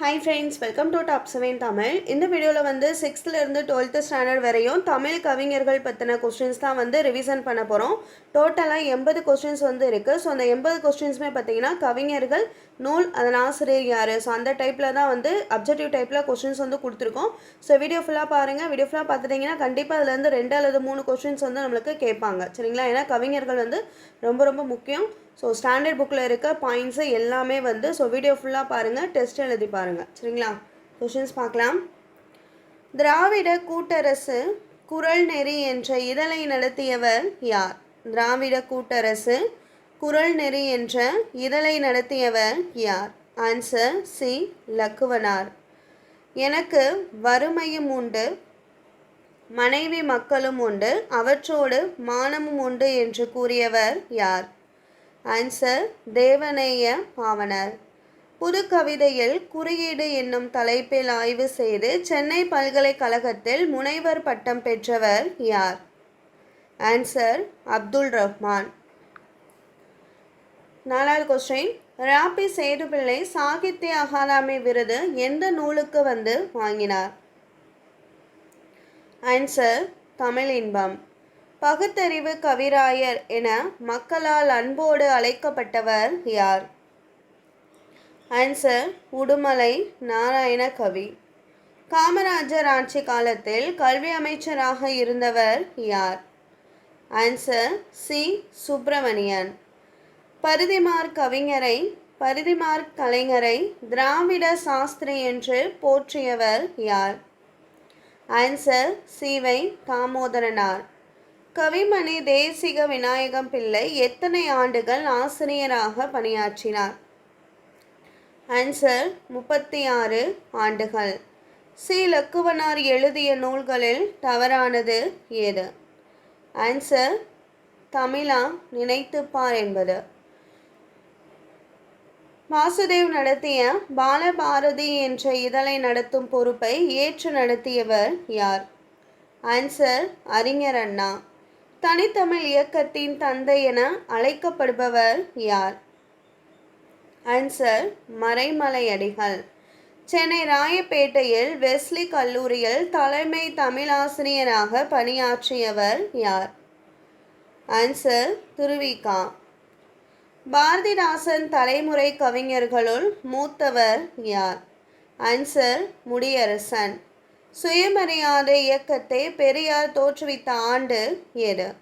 Hi friends welcome to top seven Tamil இந்த வீடியோவில் வந்து சிக்ஸ்த்துலேருந்து டுவெல்த்து ஸ்டாண்டர்ட் வரையும் தமிழ் கவிஞர்கள் பற்றின கொஸ்டின்ஸ் தான் வந்து ரிவிசன் பண்ண போகிறோம் டோட்டலாக எண்பது கொஸ்டின்ஸ் வந்து இருக்குது ஸோ அந்த எண்பது கொஸ்டின்ஸுமே பார்த்தீங்கன்னா கவிஞர்கள் நூல் அதன் ஆசிரியர் யார்? ஸோ அந்த டைப்பில் தான் வந்து அப்ஜெக்டிவ் டைப்பில் கொஸ்டின்ஸ் வந்து கொடுத்துருக்கோம். ஸோ வீடியோ ஃபுல்லாக பாருங்கள் வீடியோ ஃபுல்லாக பார்த்துட்டிங்கன்னா கண்டிப்பாக அதுலேருந்து ரெண்டு அல்லது மூணு கொஸ்டின்ஸ் வந்து நம்மளுக்கு கேட்பாங்க. சரிங்களா? ஏன்னா கவிஞர்கள் வந்து ரொம்ப ரொம்ப முக்கியம். ஸோ ஸ்டாண்டர்ட் புக்கில் இருக்க பாயிண்ட்ஸை எல்லாமே வந்து ஸோ வீடியோ ஃபுல்லாக பாருங்கள் டெஸ்ட் எழுதி பாருங்கள் சரிங்களா? கொஷின்ஸ் பார்க்கலாம். திராவிட கூட்டரசு குரல் நெறி என்ற இதழை நடத்தியவர் யார்? திராவிட கூட்டரசு குரல் நெறி என்ற இதழை நடத்தியவர் யார்? Answer C Lakkuvanar. எனக்கு வறுமையும் உண்டு மனைவி மக்களும் உண்டு அவற்றோடு மானமும் உண்டு என்று கூறியவர் யார்? ஆன்சர் தேவநேய பாவனர். புது கவிதையில் குறியீடு என்னும் தலைப்பில் ஆய்வு செய்து சென்னை பல்கலைக்கழகத்தில் முனைவர் பட்டம் பெற்றவர் யார்? ஆன்சர் அப்துல் ரஹ்மான். நாலாவது கொஸ்டின் ராபி சேதுபிள்ளை சாகித்ய அகாதமி விருது எந்த நூலுக்கு வந்து வாங்கினார்? ஆன்சர் தமிழ் இன்பம். பகுத்தறிவு கவிராயர் என மக்களால் அன்போடு அழைக்கப்பட்டவர் யார்? ஆன்சர் உடுமலை நாராயண கவி. காமராஜர் ஆட்சி காலத்தில் கல்வி அமைச்சராக இருந்தவர் யார்? Answer C. சுப்பிரமணியன். பரிதிமார் கவிஞரை பரிதிமார் கலைஞரை திராவிட சாஸ்திரி என்று போற்றியவர் யார்? ஆன்சர் சிவை தாமோதரனார். கவிமணி தேசிக விநாயகம் பிள்ளை எத்தனை ஆண்டுகள் ஆசிரியராக பணியாற்றினார்? ஆன்சர் முப்பத்தி ஆறு ஆண்டுகள். சி. லக்குவனார் எழுதிய நூல்களில் தவறானது ஏது? ஆன்சர் தமிழா நினைத்துப்பார் என்பது. வாசுதேவ் நடத்திய பாலபாரதி என்ற இதழை நடத்தும் பொறுப்பை ஏற்று நடத்தியவர் யார்? ஆன்சர் அறிஞர் அண்ணா. தனித்தமிழ் இயக்கத்தின் தந்தை என அழைக்கப்படுபவர் யார்? ஆன்சர் மறைமலையடிகள். சென்னை ராயப்பேட்டையில் வெஸ்லி கல்லூரியில் தலைமை தமிழாசிரியராக பணியாற்றியவர் யார்? ஆன்சர் துருவிகா. பாரதிதாசன் தலைமுறை கவிஞர்களுள் மூத்தவர் யார்? ஆன்சர் முடியரசன். சுயமரியாதை இயக்கத்தை பெரியார் தோற்றுவித்த ஆண்டு எது?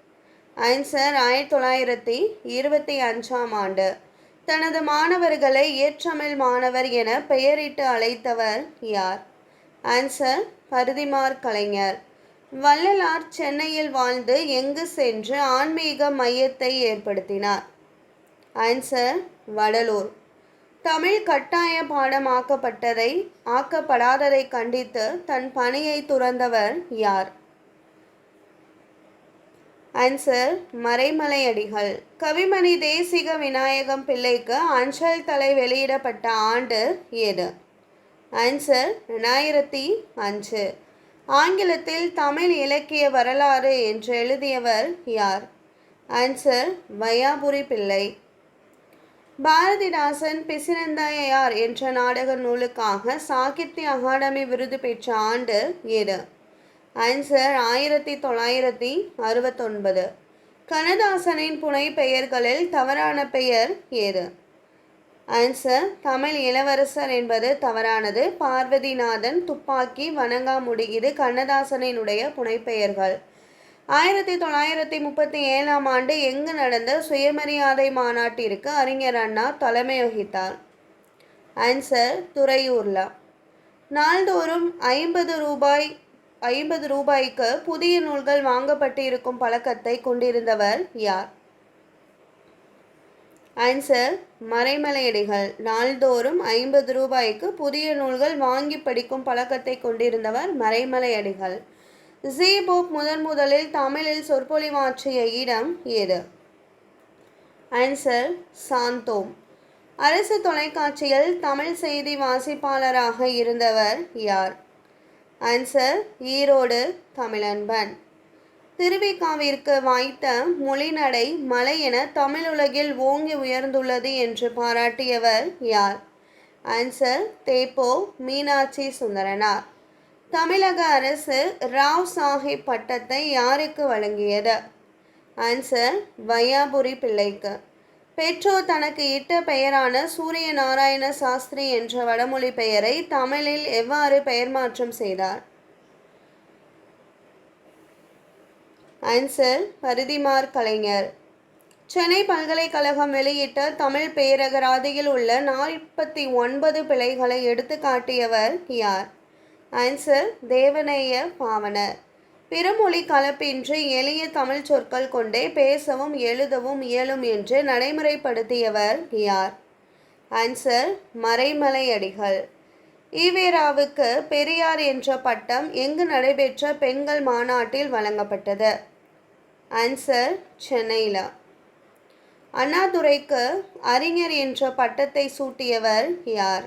ஐன்சர் ஆயிரத்தி தொள்ளாயிரத்தி இருபத்தி அஞ்சாம் ஆண்டு. தனது மாணவர்களை ஏற்றமிழ் மாணவர் என பெயரிட்டு அழைத்தவர் யார்? ஆன்சர் பருதிமார் கலைஞர். வள்ளலார் சென்னையில் வாழ்ந்து எங்கு சென்று ஆன்மீக மையத்தை ஏற்படுத்தினார்? ஆன்சர் வடலூர். தமிழ் கட்டாய பாடமாக்கப்பட்டதை ஆக்கப்படாததை கண்டித்து தன் பணியை துறந்தவர் யார்? ஆன்சர் மறைமலையடிகள். கவிமணி தேசிக விநாயகம் பிள்ளைக்கு அஞ்சல் தலை வெளியிடப்பட்ட ஆண்டு ஏது? ஆன்சர் ரெண்டாயிரத்தி அஞ்சு. ஆங்கிலத்தில் தமிழ் இலக்கிய வரலாறு என்று எழுதியவர் யார்? ஆன்சர் வையாபுரி பிள்ளை. பாரதிதாசன் பிசினந்தாயார் என்ற நாடக நூலுக்காக சாகித்ய அகாடமி விருது பெற்ற ஆண்டு ஏது ஆன்சர் ஆயிரத்தி தொள்ளாயிரத்தி அறுபத்தொன்பது. கண்ணதாசனின் புனை பெயர்களில் தவறான பெயர் ஏது? ஆன்சர் தமிழ் இளவரசர் என்பது தவறானது. பார்வதிநாதன் துப்பாக்கி வணங்காமுடிகிது கண்ணதாசனினுடைய புனைப்பெயர்கள். ஆயிரத்தி தொள்ளாயிரத்தி முப்பத்தி ஏழாம் ஆண்டு எங்கு நடந்த சுயமரியாதை மாநாட்டிற்கு அறிஞர் அண்ணா தலைமை வகித்தார். ஆன்சர் துறையூர்ல. நாள்தோறும் ஐம்பது ரூபாய் ஐம்பது ரூபாய்க்கு புதிய நூல்கள் வாங்கப்பட்டு இருக்கும் பழக்கத்தை கொண்டிருந்தவர் யார்? ஆன்சர் மறைமலையடிகள். நாள்தோறும் ஐம்பது ரூபாய்க்கு புதிய நூல்கள் வாங்கி படிக்கும் பழக்கத்தை கொண்டிருந்தவர் மறைமலையடிகள். ஜீபோப் முதன் முதலில் தமிழில் சொற்பொழிவாற்றிய இடம் எது? ஆன்சர் சாந்தோம் அரசு தொலைக்காட்சியில் தமிழ் செய்தி வாசிப்பாளராக இருந்தவர் யார்? ஆன்சர் ஈரோடு தமிழன்பன். திருவிக்காவிற்கு வாய்த்த மொழிநடை மலை என தமிழுலகில் ஓங்கி உயர்ந்துள்ளது என்று பாராட்டியவர் யார்? ஆன்சர் தேப்போ மீனாட்சி சுந்தரனார். தமிழக அரசு ராவ் சாஹிப் பட்டத்தை யாருக்கு வழங்கியது? ஆன்சர் வையாபுரி பிள்ளைக்கு. பெற்றோர் தனக்கு இட்ட பெயரான சூரிய நாராயண சாஸ்திரி என்ற வடமொழி பெயரை தமிழில் எவ்வாறு பெயர் மாற்றம் செய்தார்? ஆன்சர் பரிதிமார் கலைஞர். சென்னை பல்கலைக்கழகம் வெளியிட்ட தமிழ் பேரகராதியில் உள்ள நாற்பத்தி ஒன்பது பிழைகளை எடுத்து காட்டியவர் யார்? ஆன்சர் தேவநேய பாவனர். பிறமொழி கலப்பின்றி எளிய தமிழ் சொற்கள் கொண்டே பேசவும் எழுதவும் இயலும் என்று நடைமுறைப்படுத்தியவர் யார்? ஆன்சர் மறைமலையடிகள். ஈவேராவுக்கு பெரியார் என்ற பட்டம் எங்கு நடைபெற்ற பெண்கள் மாநாட்டில் வழங்கப்பட்டது? ஆன்சர் சென்னையில். அண்ணாதுரைக்கு அறிஞர் என்ற பட்டத்தை சூட்டியவர் யார்?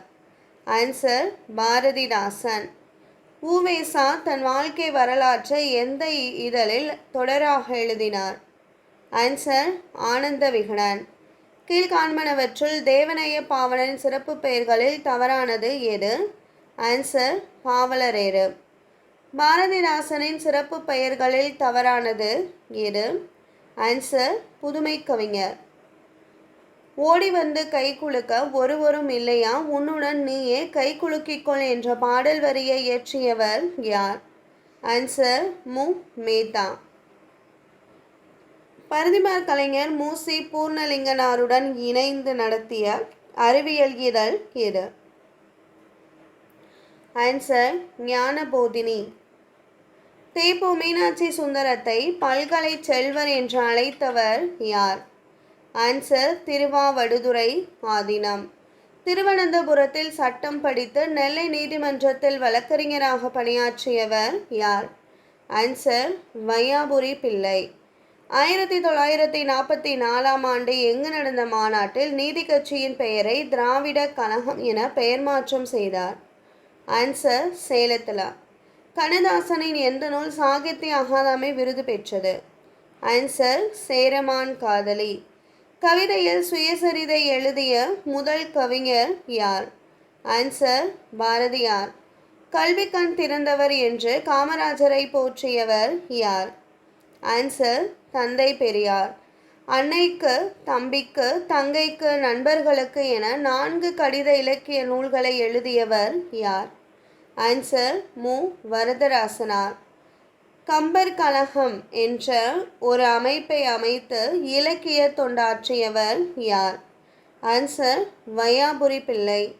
ஆன்சர் பாரதிதாசன். ஊவேசா தன் வாழ்க்கை வரலாற்றை எந்த இதழில் தொடராக எழுதினார்? ஆன்சர் ஆனந்த விகடன். கீழ்காண்பனவற்றுள் தேவனைய பாவலன் சிறப்பு பெயர்களில் தவறானது எது? ஆன்சர் பாவலரேறு. பாரதிதாசனின் சிறப்பு பெயர்களில் தவறானது எது? ஆன்சர் புதுமை கவிஞர். ஓடி வந்து கை குலுக்க ஒருவரும் இல்லையா? உன்னுடன் நீயே கை குலுக்கிக்கொள் என்ற பாடல் வரியை இயற்றியவர் யார்? ஆன்சர் மு. மேத்தா. பரதிமார் கலைஞர் மூசி பூர்ணலிங்கனாருடன் இணைந்து நடத்திய அறிவியல் இதழ் எது ஆன்சர் ஞானபோதினி. தேப்பு மீனாட்சி சுந்தரத்தை பல்கலை செல்வர் என்று அழைத்தவர் யார்? ஆன்சர் திருவாவடுதுறை ஆதீனம் திருவனந்தபுரத்தில் சட்டம் படித்து நெல்லை நீதிமன்றத்தில் வழக்கறிஞராக பணியாற்றியவர் யார்? ஆன்சர் வையாபுரி பிள்ளை. ஆயிரத்தி தொள்ளாயிரத்தி நாற்பத்தி நாலாம் ஆண்டு எங்கு நடந்த மாநாட்டில் நீதி கட்சியின் பெயரை திராவிட கழகம் என பெயர் மாற்றம் செய்தார். ஆன்சர் சேலத்தில். கண்ணதாசனின் எந்த நூல் சாகித்ய அகாதமி விருது பெற்றது? ஆன்சர் சேரமான் காதலி. கவிதையில் சுயசரிதை எழுதிய முதல் கவிஞர் யார்? ஆன்சர் பாரதியார். கல்வி கண் திறந்தவர் என்று காமராஜரை போற்றியவர் யார்? ஆன்சர் தந்தை பெரியார். அன்னைக்கு தம்பிக்கு தங்கைக்கு நண்பர்களுக்கு என நான்கு கடித இலக்கிய நூல்களை எழுதியவர் யார்? ஆன்சர் மு. வரதராசனார். கம்பர் கழகம் என்ற ஒரு அமைப்பை அமைத்து இலக்கிய தொண்டாற்றியவர் யார்? ஆன்சர் வையாபுரி பிள்ளை.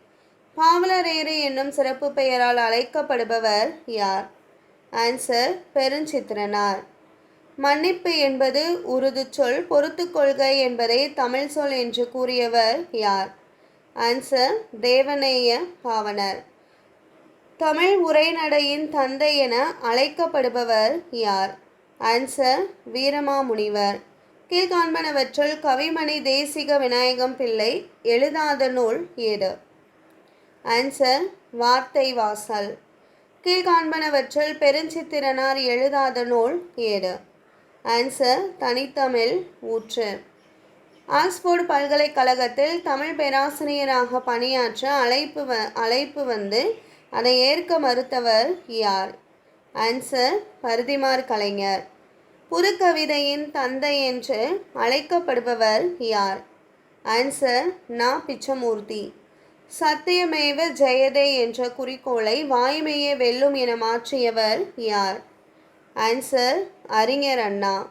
பாவலரேறு என்னும் சிறப்பு பெயரால் அழைக்கப்படுபவர் யார்? ஆன்சர் பெருஞ்சித்திரனார். மன்னிப்பு என்பது உருது சொல் பொறுத்து கொள்கை என்பதை தமிழ் சொல் என்று கூறியவர் யார்? ஆன்சர் தேவநேய பாவனர். தமிழ் உரைநடையின் தந்தை என அழைக்கப்படுபவர் யார்? ஆன்சர் வீரமாமுனிவர். கீழ்காண்பனவற்றுள் கவிமணி தேசிக விநாயகம் பிள்ளை எழுதாத நூல் ஏது ஆன்சர் வார்த்தை வாசல். கீழ்காண்பனவற்றில் பெருஞ்சித்திரனார் எழுதாத நூல் ஏது ஆன்சர் தனித்தமிழ் ஊற்று. ஆக்ஸ்போர்டு பல்கலைக்கழகத்தில் தமிழ் பேராசிரியராக பணியாற்ற அழைப்பு வ அழைப்பு வந்து அதை ஏற்க மறுத்தவர் யார்? ஆன்சர் பருதிமார் கலைஞர். புதுக்கவிதையின் தந்தை என்று அழைக்கப்படுபவர் யார்? ஆன்சர் நா. பிச்சமூர்த்தி. சத்தியமேவ ஜெயதே என்ற குறிக்கோளை வாய்மையே வெல்லும் என மாற்றியவர் யார்? ஆன்சர் அறிஞர் அண்ணா.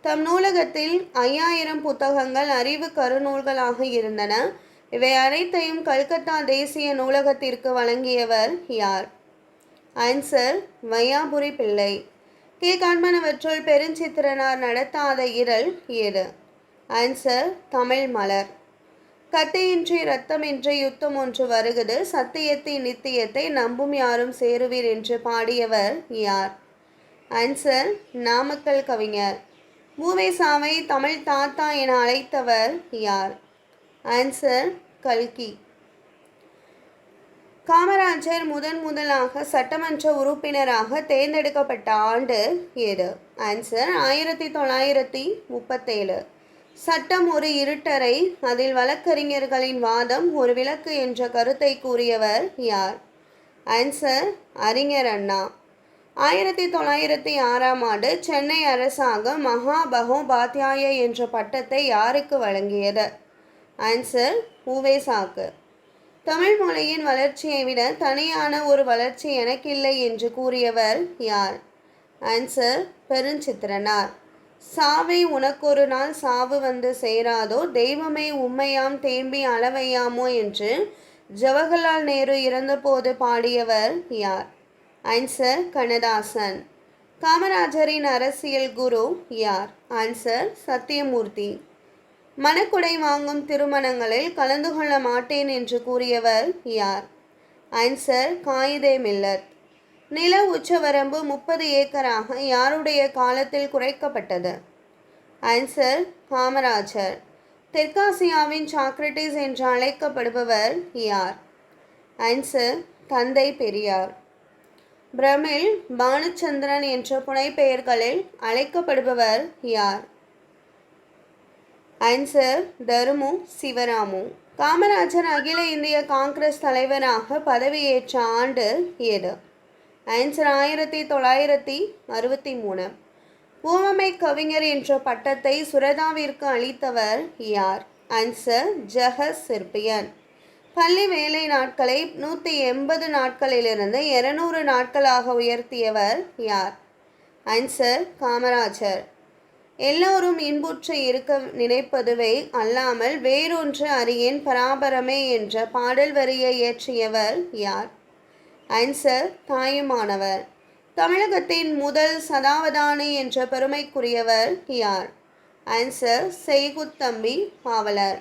தம் நூலகத்தில் ஐயாயிரம் புத்தகங்கள் அறிவு கருநூல்களாக இருந்தன. இவை அனைத்தையும் கல்கத்தா தேசிய நூலகத்திற்கு வழங்கியவர் யார்? ஆன்சர் வையாபுரி பிள்ளை. கீழ்காண்பனவற்றுள் பெருஞ்சித்திரனார் நடத்தாத இரல் ஏது ஆன்சர் தமிழ் மலர். கத்தையின்றி ரத்தமின்றி யுத்தம் ஒன்று வருகிறது சத்தியத்தின் நித்தியத்தை நம்பும் யாரும் சேருவீர் என்று பாடியவர் யார்? ஆன்சர் நாமக்கல் கவிஞர். மூவேசாவை தமிழ் தாத்தா என அழைத்தவர் யார்? ஆன்சர் கல்கி. காமராஜர் முதன் முதலாக சட்டமன்ற உறுப்பினராக தேர்ந்தெடுக்கப்பட்ட ஆண்டு எது? ஆன்சர் ஆயிரத்தி தொள்ளாயிரத்தி முப்பத்தேழு. சட்டம் ஒரு இருட்டரை அதில் வழக்கறிஞர்களின் வாதம் ஒரு விளக்கு என்ற கருத்தை கூறியவர் யார்? ஆன்சர் அறிஞர் அண்ணா. ஆயிரத்தி தொள்ளாயிரத்தி ஆறாம் ஆண்டு சென்னை அரசாங்கம் மகாபகோபாத்தியாய என்ற பட்டத்தை யாருக்கு வழங்கியது? ஆன்சர் உவேசாக்கு தமிழ் மொழியின் வளர்ச்சியை விட தனியான ஒரு வளர்ச்சி எனக்கில்லை என்று கூறியவர் யார்? ஆன்சர் பெருஞ்சித்திரனார். சாவை உனக்கொரு நாள் சாவு வந்து சேராதோ தெய்வமே உண்மையாம் தேம்பி அளவையாமோ என்று ஜவஹர்லால் நேரு இறந்தபோது பாடியவர் யார்? ஆன்சர் கண்ணதாசன். காமராஜரின் அரசியல் குரு யார்? ஆன்சர் சத்தியமூர்த்தி மணக்குடை வாங்கும் திருமணங்களில் கலந்து கொள்ள மாட்டேன் என்று கூறியவர் யார்? ஆன்சர் காயிதே மில்லத் நில உச்சவரம்பு முப்பது ஏக்கராக யாருடைய காலத்தில் குறைக்கப்பட்டது? ஆன்சர் காமராஜர். தெற்காசியாவின் சாக்ரட்டிஸ் என்று அழைக்கப்படுபவர் யார்? ஆன்சர் தந்தை பெரியார். பிரமிழ் பானுச்சந்திரன் என்ற புனைப்பெயர்களில் அழைக்கப்படுபவர் யார்? ஆன்சர் தருமு சிவராமு. காமராஜர் அகில இந்திய காங்கிரஸ் தலைவராக பதவியேற்ற ஆண்டு எது ஆன்சர் ஆயிரத்தி தொள்ளாயிரத்தி அறுபத்தி மூணு பூவமை கவிஞர் என்ற பட்டத்தை சுரதாவிற்கு அளித்தவர் யார்? ஆன்சர் ஜெக சிற்பியன். பள்ளி வேலை நாட்களை நூற்றி எண்பது நாட்களிலிருந்து இருநூறு நாட்களாக உயர்த்தியவர் யார்? ஆன்சர் காமராஜர். எல்லோரும் இன்புற்று இருக்க நினைப்பதுவே அல்லாமல் வேறொன்று அறியேன் பராபரமே என்ற பாடல் வரியை இயற்றியவர் யார்? ஆன்சர் தாயுமானவர். தமிழகத்தின் முதல் சதாவதானி என்ற பெருமைக்குரியவர் யார்? ஆன்சர் செய்குத்தம்பி பாவலர்.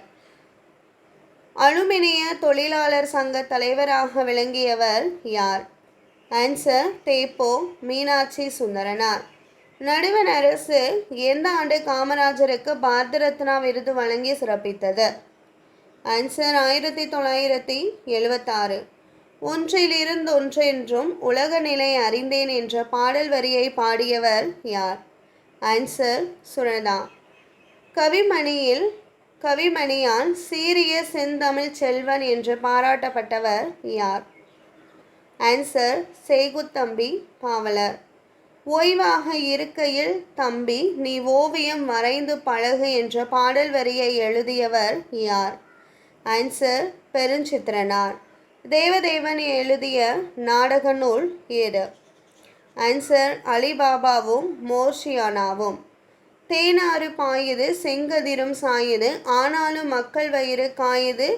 அலுமினிய தொழிலாளர் சங்க தலைவராக விளங்கியவர் யார்? ஆன்சர் தேப்போ மீனாட்சி சுந்தரனார். நடுவண் அரசு எந்த ஆண்டு காமராஜருக்கு பாரத ரத்னா விருது வழங்கி சிறப்பித்தது? ஆன்சர் ஆயிரத்தி தொள்ளாயிரத்தி எழுபத்தாறு ஒன்றிலிருந்து ஒன்றென்றும் உலக நிலை அறிந்தேன் என்ற பாடல் வரியை பாடியவர் யார்? ஆன்சர் சுரதா கவிமணியில் கவிமணியால் சீரிய செந்தமிழ் செல்வன் என்று பாராட்டப்பட்டவர் யார்? ஆன்சர் செய்குத்தம்பி பாவலர். ஓய்வாக இருக்கையில் தம்பி நீ ஓவியம் வரைந்து பழகு என்ற பாடல் வரியை எழுதியவர் யார்? ஆன்சர் பெருஞ்சித்திரனார். தேவதேவன் எழுதிய நாடக நூல் ஏது ஆன்சர் அலிபாபாவும் மோர்ஷியானாவும். தேனாறு பாயுது செங்கதிரும் சாயுது ஆனாலும் மக்கள் வயிறு காயுது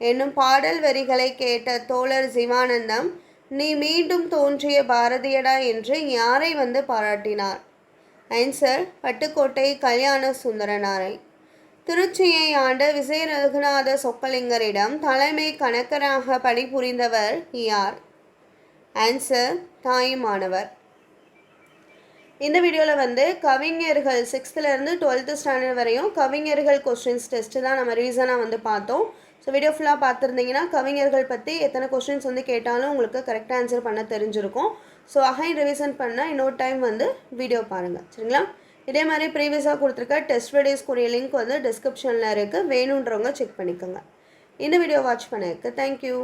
என்னும் பாடல் வரிகளை கேட்ட தோழர் சிவானந்தம் நீ மீண்டும் தோன்றிய பாரதியடா என்று யாரை வந்து பாராட்டினார்? ஆன்சர் பட்டுக்கோட்டை கல்யாண சுந்தரனாரை. திருச்சியை ஆண்ட விஜய ரகுநாத சொக்கலிங்கரிடம் தலைமை கணக்கராக பணிபுரிந்தவர் யார்? ஆன்சர் தாயுமானவர். இந்த வீடியோவில் வந்து கவிஞர்கள் சிக்ஸ்த்துலேருந்து டுவெல்த்து ஸ்டாண்டர்ட் வரையும் கவிஞர்கள் கொஸ்டின்ஸ் டெஸ்ட்டு தான் நம்ம ரீசனாக வந்து பார்த்தோம். ஸோ வீடியோ ஃபுல்லாக பார்த்துருந்தீங்கன்னா கவிஞர்கள் பற்றி எத்தனை கொஸ்டின்ஸ் வந்து கேட்டாலும் உங்களுக்கு கரெக்டாக ஆன்சர் பண்ண தெரிஞ்சிருக்கும். ஸோ அகைன் ரிவிஷன் பண்ணால் இன்னொரு டைம் வந்து வீடியோ பாருங்கள் சரிங்களா? இதே மாதிரி ப்ரீவியஸாக கொடுத்துருக்க டெஸ்ட் வீடியோஸ்க்குரிய லிங்க் வந்து டிஸ்கிரிப்ஷனில் இருக்குது வேணுன்றவங்க செக் பண்ணிக்கோங்க. இந்த வீடியோ வாட்ச் பண்ணதுக்கு தேங்க்யூ